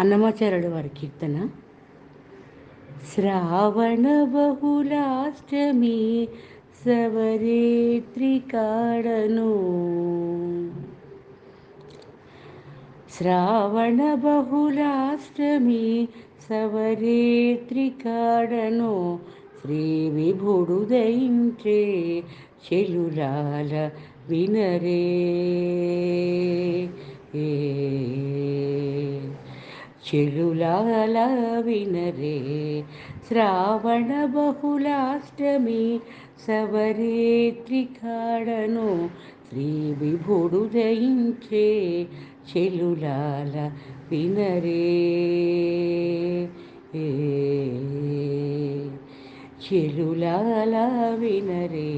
అన్నమాచార్యుడు వారి కీర్తన. శ్రావణ బహుళాష్టమి సవరేత్రికాడను శ్రావణ బహుళాష్టమి సవరేత్రికాడను శ్రీ విభుడు దయించే చెలులాల వినరే. ఏ చెలులాల వినరే శ్రావణ బహుళాష్టమి సవరేత్రి కాడను శ్రీ విభుడు జయించే చెలులాల వినరే ఏ చెలులాల వినరే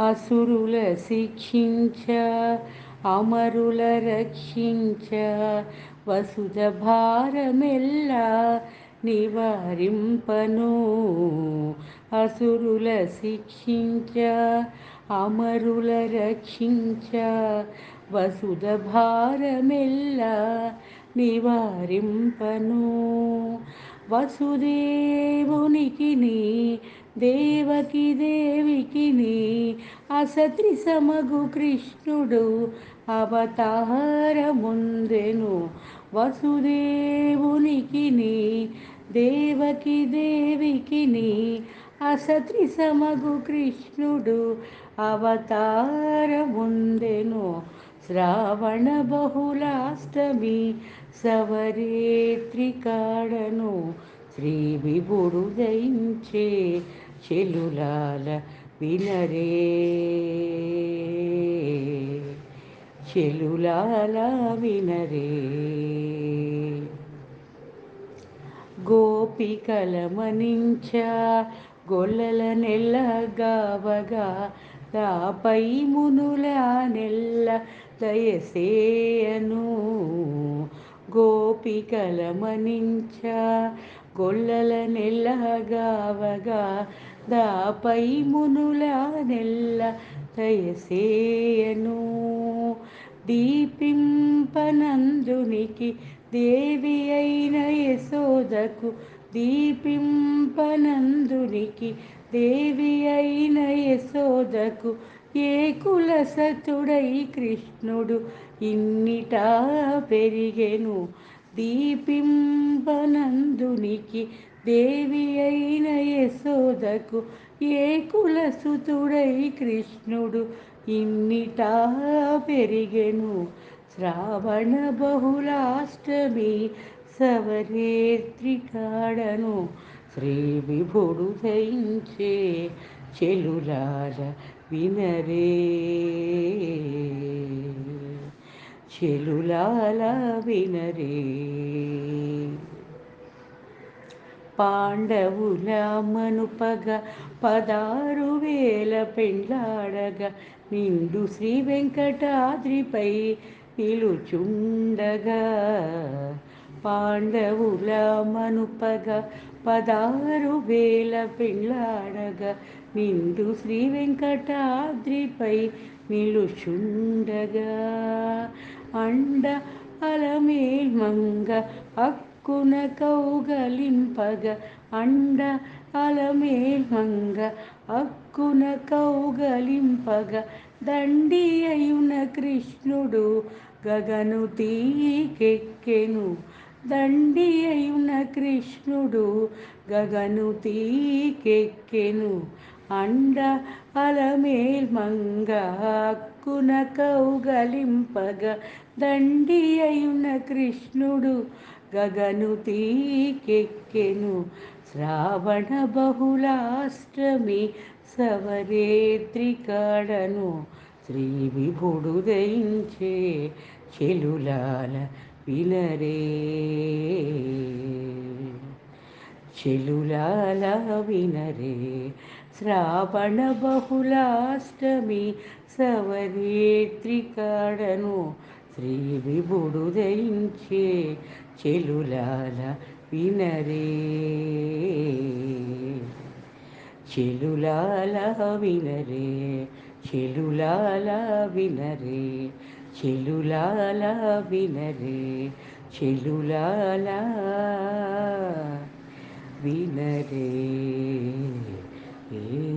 అసురుల శిక్షించ అమరుల రక్షించ వసుధ భారమెల్లా నివారింపను. అసురుల శిక్షించ అమరుల రక్షించ వసుధ భారమెల్లా నివారింపను. వసుదేవునికి దేవకి దేవికి అసత్రి సమగు కృష్ణుడు అవతారముందెను. వసుదేవునికి దేవకి దేవికి అసత్రి సమగు కృష్ణుడు అవతారముందెను. శ్రావణ బహుళాష్టమి సవరేత్రి కాడను శ్రీ విభుడు దయించే చెలులాల వినరే చెలులాల వినరే. గోపికల మనించ గొల్లల నెల్లగావగా దాపై మునుల నెల్ల దయసేయను. గోపికల మనించ గొల్లల నెల్లగావగా దాపై మునుల నెల్ల దయసేయను దీపింపనందునికి దేవి అయిన యశోదకు దీపింపనందునికి దేవి అయిన యశోదకు ఏ కులసతుడై కృష్ణుడు ఇన్నిటా పెరిగెను. దీపింపనందునికి దేవి అయిన యశోదకు ఏ కులసుతుడై కృష్ణుడు? ఇన్నిటా పెరిగెను శ్రావణ బహుళాష్టమి సవరేత్రికాడను శ్రీ విభుడు దయించే చెలులాల వినరే. చెలులాల వినరే. పాండవుల మనుపగ పదారు వేల పెండ్లాడగా నిండు శ్రీ వెంకటాద్రిపై నిలుచుండగా. పాండవుల మనుపగ పదారు వేల పెండ్లాడగా నిండు శ్రీ వెంకటాద్రిపై నిలుచుండగా. అండ అలమేల్మంగ అక్క అక్కున కౌగలింపగ అండ అలమేల్మంగ అక్కున కౌగలింపగ దండి అయున కృష్ణుడు గగను తీకెక్కెను దండి అయున కృష్ణుడు గగను తీకెక్కెను అండ అలమేల్మంగ అక్కున కౌగలింపగ దండి అయున కృష్ణుడు గగను తీకెక్కెను. శ్రావణ బహుళాష్టమి సవరేత్రికాడను శ్రీ విభుడు దయించే చెలులాల వినరే చెలులాల వినరే శ్రావణ బహుళాష్టమి సవరేత్రికాడను శ్రీ విభుడు దయించే చెలులాల వినరే. చెలులాల వినరే చెలులాల వినరే చెలులాల వినరే చెలులాల వినరే. ఏ